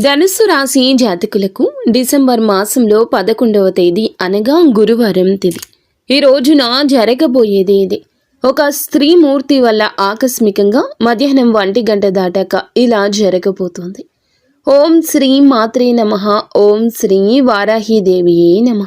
ధనుస్సు రాశి జాతకులకు డిసెంబర్ మాసంలో పదకొండవ తేదీ అనగా గురువారం తిది. ఈ రోజున జరగబోయేది ఇది. ఒక స్త్రీ మూర్తి వల్ల ఆకస్మికంగా మధ్యాహ్నం ఒంటి గంట దాటాక ఇలా జరగబోతోంది. ఓం శ్రీ మాత్రే నమ ఓం శ్రీ వారాహీదేవియే నమ.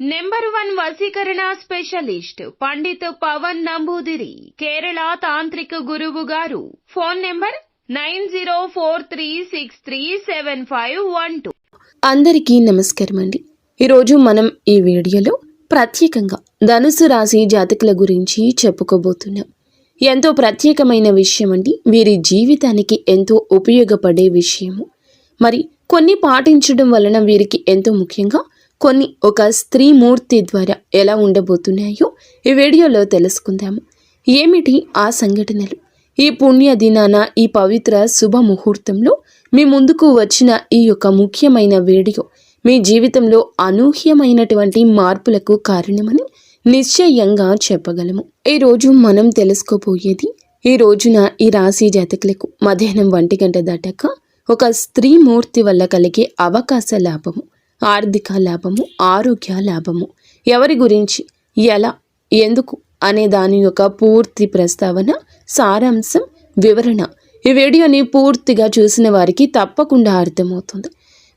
నెంబర్ వన్ వసీకరణ స్పెషలిస్ట్ పండిత్ పవన్ నంబూదిరి కేరళ తాంత్రిక గురువు గారు. Phone number nine zero four three six three seven five one two. అందరికీ నమస్కారం అండి. ఈరోజు మనం ఈ వీడియోలో ప్రత్యేకంగా ధనుసు రాశి జాతకుల గురించి చెప్పుకోబోతున్నాం. ఎంతో ప్రత్యేకమైన విషయం అండి. వీరి జీవితానికి ఎంతో ఉపయోగపడే విషయము. మరి కొన్ని పాటించడం వలన వీరికి ఎంతో ముఖ్యంగా కొన్ని ఒక స్త్రీ మూర్తి ద్వారా ఎలా ఉండబోతున్నాయో ఈ వీడియోలో తెలుసుకుందాము. ఏమిటి ఆ సంఘటనలు? ఈ పుణ్య దినాన ఈ పవిత్ర శుభ ముహూర్తంలో మీ ముందుకు వచ్చిన ఈ యొక్క ముఖ్యమైన వీడియో మీ జీవితంలో అనూహ్యమైనటువంటి మార్పులకు కారణమని నిశ్చయంగా చెప్పగలము. ఈ రోజు మనం తెలుసుకోబోయేది ఈ రోజున ఈ రాశి జాతకులకు మధ్యాహ్నం ఒంటి గంట దాటాక ఒక స్త్రీ మూర్తి వల్ల కలిగే అవకాశ లాభము. ఆర్థిక లాభము ఆరోగ్య లాభము. ఎవరి గురించి ఎలా ఎందుకు అనే దాని యొక్క పూర్తి ప్రస్తావన సారాంశం వివరణ. ఈ వీడియోని పూర్తిగా చూసిన వారికి తప్పకుండా అర్థమవుతుంది.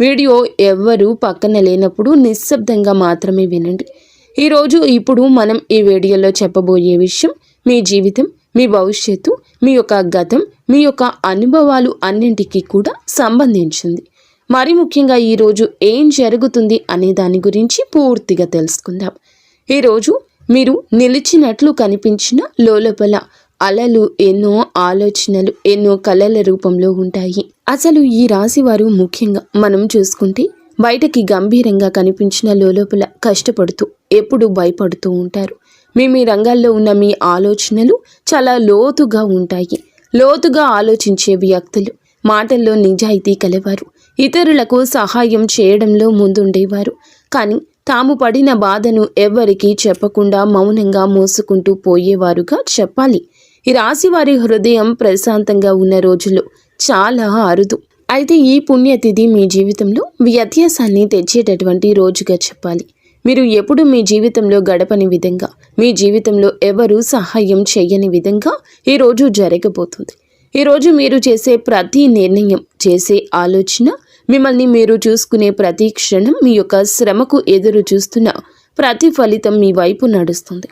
వీడియో ఎవ్వరూ పక్కన లేనప్పుడు నిశ్శబ్దంగా మాత్రమే వినండి. ఈరోజు ఇప్పుడు మనం ఈ వీడియోలో చెప్పబోయే విషయం మీ జీవితం మీ భవిష్యత్తు మీ యొక్క గతం మీ యొక్క అనుభవాలు అన్నింటికీ కూడా సంబంధించింది. మరి ముఖ్యంగా ఈరోజు ఏం జరుగుతుంది అనే దాని గురించి పూర్తిగా తెలుసుకుందాం. ఈరోజు మీరు నిలిచినట్లు కనిపించిన లోలోపల అలలు ఎన్నో ఆలోచనలు ఎన్నో కళల రూపంలో ఉంటాయి. అసలు ఈ రాశి వారు ముఖ్యంగా మనం చూసుకుంటే బయటకి గంభీరంగా కనిపించిన లోపల కష్టపడుతూ ఎప్పుడు భయపడుతూ ఉంటారు. మీ మీ రంగాల్లో ఉన్న మీ ఆలోచనలు చాలా లోతుగా ఉంటాయి. లోతుగా ఆలోచించే వ్యక్తులు మాటల్లో నిజాయితీ కలవారు. ఇతరులకు సహాయం చేయడంలో ముందుండేవారు. కానీ తాము పడిన బాధను ఎవ్వరికీ చెప్పకుండా మౌనంగా మోసుకుంటూ పోయేవారుగా చెప్పాలి. ఈ రాశివారి హృదయం ప్రశాంతంగా ఉన్న రోజులు చాలా అరుదు. అయితే ఈ పుణ్యతిథి మీ జీవితంలో వ్యత్యాసాన్ని తెచ్చేటటువంటి రోజుగా చెప్పాలి. మీరు ఎప్పుడు మీ జీవితంలో గడపని విధంగా మీ జీవితంలో ఎవరు సహాయం చేయని విధంగా ఈ రోజు జరగబోతుంది. ఈరోజు మీరు చేసే ప్రతి నిర్ణయం చేసే ఆలోచన మిమ్మల్ని మీరు చూసుకునే ప్రతి క్షణం మీ యొక్క శ్రమకు ఎదురు చూస్తున్న ప్రతి ఫలితం మీ వైపు నడుస్తుంది.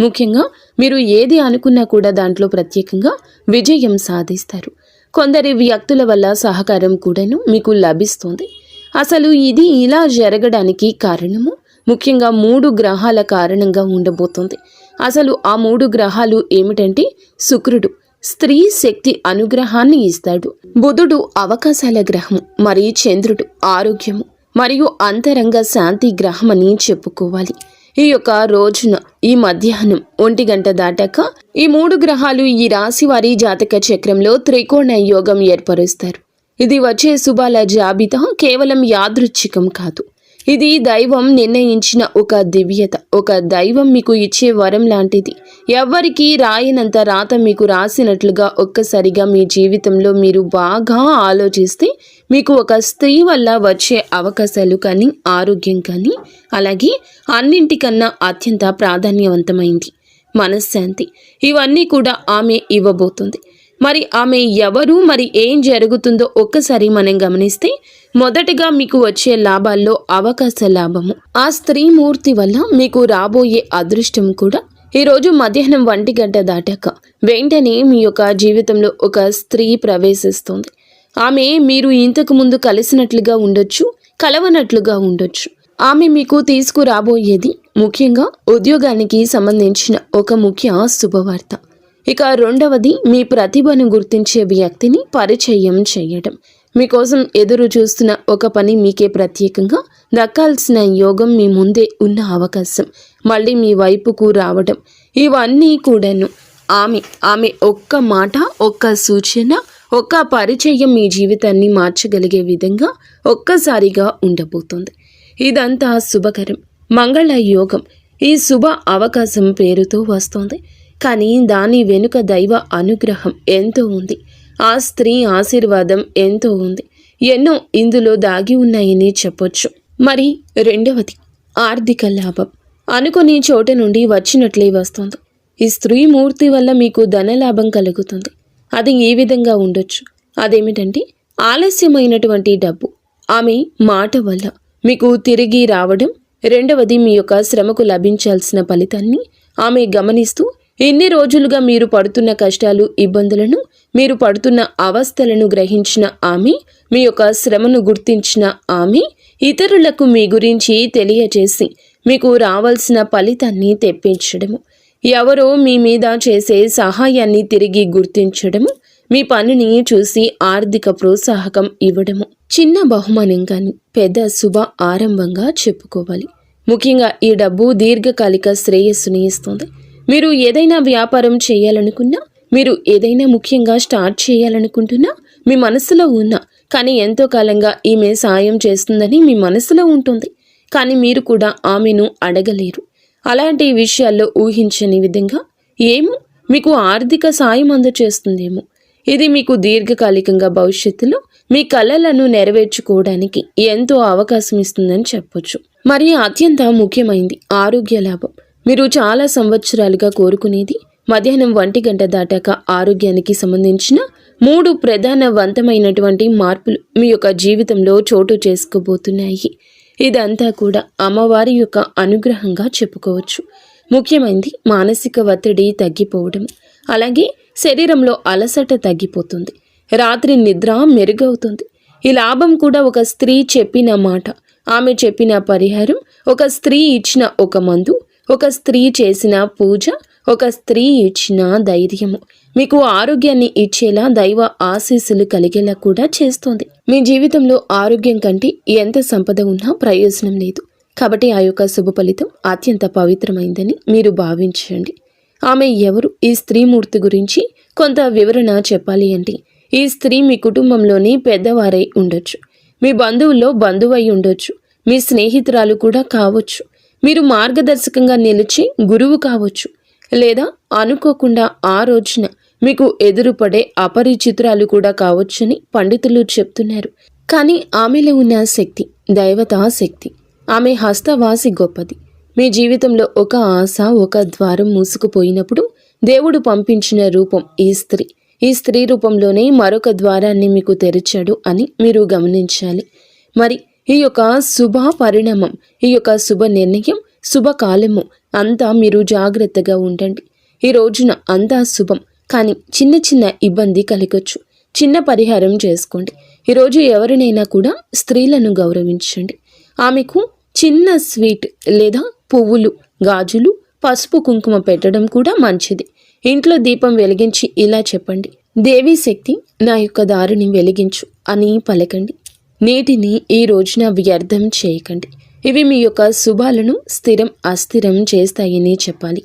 ముఖ్యంగా మీరు ఏది అనుకున్నా కూడా దాంట్లో ప్రత్యేకంగా విజయం సాధిస్తారు. కొందరి వ్యక్తుల వల్ల సహకారం కూడాను మీకు లభిస్తుంది. అసలు ఇది ఇలా జరగడానికి కారణము? ముఖ్యంగా మూడు గ్రహాల కారణంగా ఉండబోతుంది. అసలు ఆ మూడు గ్రహాలు ఏమిటంటే శుక్రుడు స్త్రీ శక్తి అనుగ్రహాన్ని ఇస్తాడు. బుధుడు అవకాశాల గ్రహము మరియు చంద్రుడు ఆరోగ్యము మరియు అంతరంగ శాంతి గ్రహమని చెప్పుకోవాలి. ఈ యొక్క రోజున ఈ మధ్యాహ్నం ఒంటి గంట దాటాక ఈ మూడు గ్రహాలు ఈ రాశి వారి జాతక చక్రంలో త్రికోణ యోగం ఏర్పరుస్తారు. ఇది వచ్చే శుభాల జాబితా కేవలం యాదృచ్ఛికం కాదు. ఇది దైవం నిర్ణయించిన ఒక దివ్యత ఒక దైవం మీకు ఇచ్చే వరం లాంటిది. ఎవ్వరికీ రాయనంత రాత మీకు రాసినట్లుగా ఒక్కసారిగా మీ జీవితంలో మీరు బాగా ఆలోచిస్తే మీకు ఒక స్త్రీ వల్ల వచ్చే అవకాశాలు కానీ ఆరోగ్యం కానీ అలాగే అన్నింటికన్నా అత్యంత ప్రాధాన్యవంతమైంది. మనశ్శాంతి. ఇవన్నీ కూడా ఆమె ఇవ్వబోతుంది. మరి ఆమె ఎవరు మరి ఏం జరుగుతుందో ఒక్కసారి మనం గమనిస్తే మొదటగా మీకు వచ్చే లాభాల్లో అవకాశ లాభము. ఆ స్త్రీ మూర్తి వల్ల మీకు రాబోయే అదృష్టం కూడా ఈరోజు మధ్యాహ్నం ఒంటి గంట దాటాక వెంటనే మీ యొక్క జీవితంలో ఒక స్త్రీ ప్రవేశిస్తుంది. ఆమె మీరు ఇంతకు ముందు కలిసినట్లుగా ఉండొచ్చు కలవనట్లుగా ఉండొచ్చు. ఆమె మీకు తీసుకురాబోయేది ముఖ్యంగా ఉద్యోగానికి సంబంధించిన ఒక ముఖ్య శుభవార్త. ఇక రెండవది మీ ప్రతిభను గుర్తించే వ్యక్తిని పరిచయం చేయడం. మీకోసం ఎదురు చూస్తున్న ఒక పని మీకే ప్రత్యేకంగా దక్కాల్సిన యోగం మీ ముందే ఉన్న అవకాశం. మళ్ళీ మీ వైపుకు రావడం ఇవన్నీ కూడాను. ఆమె ఆమె ఒక్క మాట ఒక్క సూచన ఒక్క పరిచయం మీ జీవితాన్ని మార్చగలిగే విధంగా ఒక్కసారిగా ఉండబోతుంది. ఇదంతా శుభకరం. మంగళ యోగం. ఈ శుభ అవకాశం పేరుతో వస్తోంది. కానీ దాని వెనుక దైవ అనుగ్రహం ఎంతో ఉంది. ఆ స్త్రీ ఆశీర్వాదం ఎంతో ఉంది. ఎన్నో ఇందులో దాగి ఉన్నాయని చెప్పొచ్చు. మరి రెండవది ఆర్థిక లాభం. అనుకుని చోట నుండి వచ్చినట్లే వస్తుంది. ఈ స్త్రీ మూర్తి వల్ల మీకు ధనలాభం కలుగుతుంది. అది ఏ విధంగా ఉండొచ్చు? అదేమిటంటే ఆలస్యమైనటువంటి డబ్బు ఆమె మాట వల్ల మీకు తిరిగి రావడం. రెండవది మీ యొక్క శ్రమకు లభించాల్సిన ఫలితాన్ని ఆమె గమనిస్తూ ఎన్ని రోజులుగా మీరు పడుతున్న కష్టాలు ఇబ్బందులను మీరు పడుతున్న అవస్థలను గ్రహించిన ఆమె మీ యొక్క శ్రమను గుర్తించిన ఆమె ఇతరులకు మీ గురించి తెలియచేసి మీకు రావాల్సిన ఫలితాన్ని తెప్పించడము. ఎవరో మీ మీద చేసే సహాయాన్ని తిరిగి గుర్తించడము. మీ పనిని చూసి ఆర్థిక ప్రోత్సాహకం ఇవ్వడము. చిన్న బహుమానం కానీ పెద్ద శుభ ఆరంభంగా చెప్పుకోవాలి. ముఖ్యంగా ఈ డబ్బు దీర్ఘకాలిక శ్రేయస్సుని ఇస్తుంది. మీరు ఏదైనా వ్యాపారం చేయాలనుకున్నా మీరు ఏదైనా ముఖ్యంగా స్టార్ట్ చేయాలనుకుంటున్నా మీ మనసులో ఉన్న కానీ ఎంతో కాలంగా ఈమె సాయం చేస్తుందని మీ మనసులో ఉంటుంది. కానీ మీరు కూడా ఆమెను అడగలేరు. అలాంటి విషయాల్లో ఊహించని విధంగా ఏమో మీకు ఆర్థిక సాయం అందచేస్తుందేమో. ఇది మీకు దీర్ఘకాలికంగా భవిష్యత్తులో మీ కళలను నెరవేర్చుకోవడానికి ఎంతో అవకాశం ఇస్తుందని చెప్పొచ్చు. మరి అత్యంత ముఖ్యమైనది ఆరోగ్య లాభం. మీరు చాలా సంవత్సరాలుగా కోరుకునేది మధ్యాహ్నం ఒంటి గంట దాటాక ఆరోగ్యానికి సంబంధించిన మూడు ప్రధానవంతమైనటువంటి మార్పులు మీ యొక్క జీవితంలో చోటు చేసుకోబోతున్నాయి. ఇదంతా కూడా అమ్మవారి యొక్క అనుగ్రహంగా చెప్పుకోవచ్చు. ముఖ్యమైనది మానసిక ఒత్తిడి తగ్గిపోవడం. అలాగే శరీరంలో అలసట తగ్గిపోతుంది. రాత్రి నిద్ర మెరుగవుతుంది. ఈ లాభం కూడా ఒక స్త్రీ చెప్పిన మాట. ఆమె చెప్పిన పరిహారం ఒక స్త్రీ ఇచ్చిన ఒక మందు. ఒక స్త్రీ చేసిన పూజ ఒక స్త్రీ ఇచ్చిన ధైర్యము. మీకు ఆరోగ్యాన్ని ఇచ్చేలా దైవ ఆశీస్సులు కలిగేలా కూడా చేస్తోంది. మీ జీవితంలో ఆరోగ్యం కంటే ఎంత సంపద ఉన్నా ప్రయోజనం లేదు. కాబట్టి ఆ యొక్క శుభ ఫలితం అత్యంత పవిత్రమైందని మీరు భావించండి. ఆమె ఎవరు? ఈ స్త్రీమూర్తి గురించి కొంత వివరణ చెప్పాలి అంటే ఈ స్త్రీ మీ కుటుంబంలోని పెద్దవారై ఉండొచ్చు. మీ బంధువుల్లో బంధువై ఉండొచ్చు. మీ స్నేహితురాలు కూడా కావచ్చు. మీరు మార్గదర్శకంగా నిలిచి గురువు కావచ్చు లేదా అనుకోకుండా ఆ రోజున మీకు ఎదురుపడే అపరిచితురాలు కూడా కావచ్చని పండితులు చెప్తున్నారు. కానీ ఆమెలో ఉన్న శక్తి దైవతా శక్తి ఆమె హస్తవాసి గొప్పది. మీ జీవితంలో ఒక ఆశ ఒక ద్వారం మూసుకుపోయినప్పుడు దేవుడు పంపించిన రూపం ఈ స్త్రీ. ఈ స్త్రీ రూపంలోనే మరొక ద్వారాన్ని మీకు తెరిచాడు అని మీరు గమనించాలి. మరి ఈ యొక్క శుభ పరిణామం ఈ యొక్క శుభ నిర్ణయం శుభకాలము అంతా మీరు జాగ్రత్తగా ఉండండి. ఈ రోజున అంతా శుభం కానీ చిన్న చిన్న ఇబ్బంది కలగొచ్చు. చిన్న పరిహారం చేసుకోండి. ఈరోజు ఎవరినైనా కూడా స్త్రీలను గౌరవించండి. ఆమెకు చిన్న స్వీట్ లేదా పువ్వులు గాజులు పసుపు కుంకుమ పెట్టడం కూడా మంచిది. ఇంట్లో దీపం వెలిగించి ఇలా చెప్పండి. దేవీ శక్తి నా యొక్క దారిని వెలిగించు అని పలకండి. నీటిని ఈ రోజున వ్యర్థం చేయకండి. ఇవి మీ యొక్క శుభాలను స్థిరం అస్థిరం చేస్తాయని చెప్పాలి.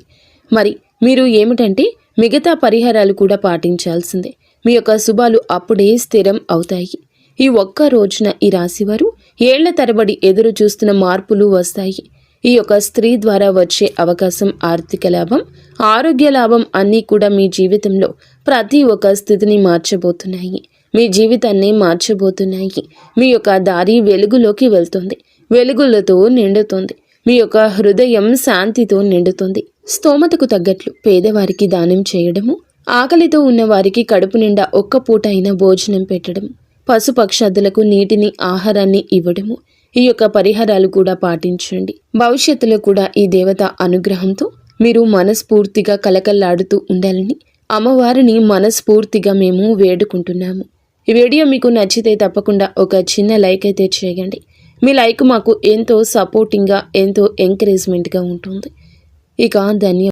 మరి మీరు ఏమిటంటే మిగతా పరిహారాలు కూడా పాటించాల్సిందే. మీ యొక్క శుభాలు అప్పుడే స్థిరం అవుతాయి. ఈ ఒక్క రోజున ఈ రాశివారు ఏళ్ళ తరబడి ఎదురు చూస్తున్న మార్పులు వస్తాయి. ఈ యొక్క స్త్రీ ద్వారా వచ్చే అవకాశం ఆర్థిక లాభం ఆరోగ్య లాభం అన్నీ కూడా మీ జీవితంలో ప్రతి ఒక్క స్థితిని మార్చబోతున్నాయి. మీ జీవితాన్ని మార్చబోతున్నాయి. మీ యొక్క దారి వెలుగులోకి వెళ్తుంది. వెలుగులతో నిండుతుంది. మీ యొక్క హృదయం శాంతితో నిండుతుంది. స్తోమతకు తగ్గట్లు పేదవారికి దానం చేయడము ఆకలితో ఉన్నవారికి కడుపు నిండా ఒక్క పూట అయిన భోజనం పెట్టడం పశుపక్షాదులకు నీటిని ఆహారాన్ని ఇవ్వడము ఈ యొక్క పరిహారాలు కూడా పాటించండి. భవిష్యత్తులో కూడా ఈ దేవత అనుగ్రహంతో మీరు మనస్ఫూర్తిగా కలకల్లాడుతూ ఉండాలని అమ్మవారిని మనస్ఫూర్తిగా మేము వేడుకుంటున్నాము. ఈ వీడియో మీకు నచ్చితే తప్పకుండా ఒక చిన్న లైక్ అయితే చేయండి. మీ లైక్ మాకు ఎంతో సపోర్టింగ్గా ఎంతో ఎంకరేజ్మెంట్గా ఉంటుంది. ఇక ధన్య